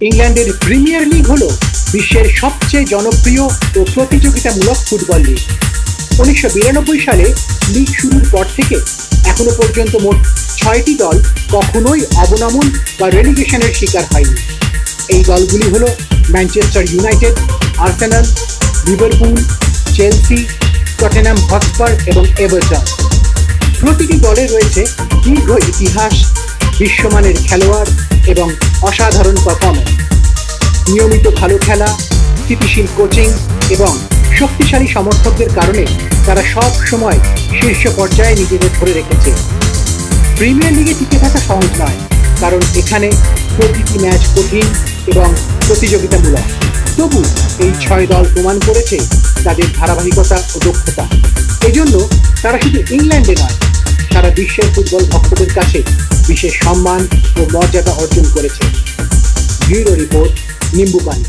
ইংল্যান্ডের premier league হল বিশ্বের সবচেয়ে জনপ্রিয় ও প্রতিযোগিতামূলক ফুটবল লিগ। উনিশশো বিরানব্বই সালে লিগ শুরুর পর থেকে এখনও পর্যন্ত মোট ছয়টি দল কখনোই অবনমন বা রেলিগেশনের শিকার হয়নি। এই দলগুলি হল Manchester United, Arsenal, Liverpool, Chelsea Tottenham Hotspur এবং এভারটন। প্রতিটি দলে রয়েছে দীর্ঘ ইতিহাস বিশ্বমানের খেলোয়াড় এবং অসাধারণ পারফরমেন্স নিয়মিত ভালো খেলা, স্থিতিশীল কোচিং এবং শক্তিশালী সমর্থকদের কারণে তারা সব সময় শীর্ষ পর্যায়ে নিজেদের ধরে রেখেছে। প্রিমিয়ার লিগে টিকে থাকা সহজ নয়, কারণ এখানে প্রতিটি ম্যাচ কঠিন এবং প্রতিযোগিতামূলক। তবু এই ছয় দল প্রমাণ করেছে তাদের ধারাবাহিকতা ও দক্ষতা। এজন্য তারা শুধু ইংল্যান্ডে নয় সারা বিশ্বের ফুটবল ভক্তদের কাছে বিশেষ সম্মান ও মর্যাদা অর্জন করেছে। ব্যুরো রিপোর্ট নিম্বুপানি।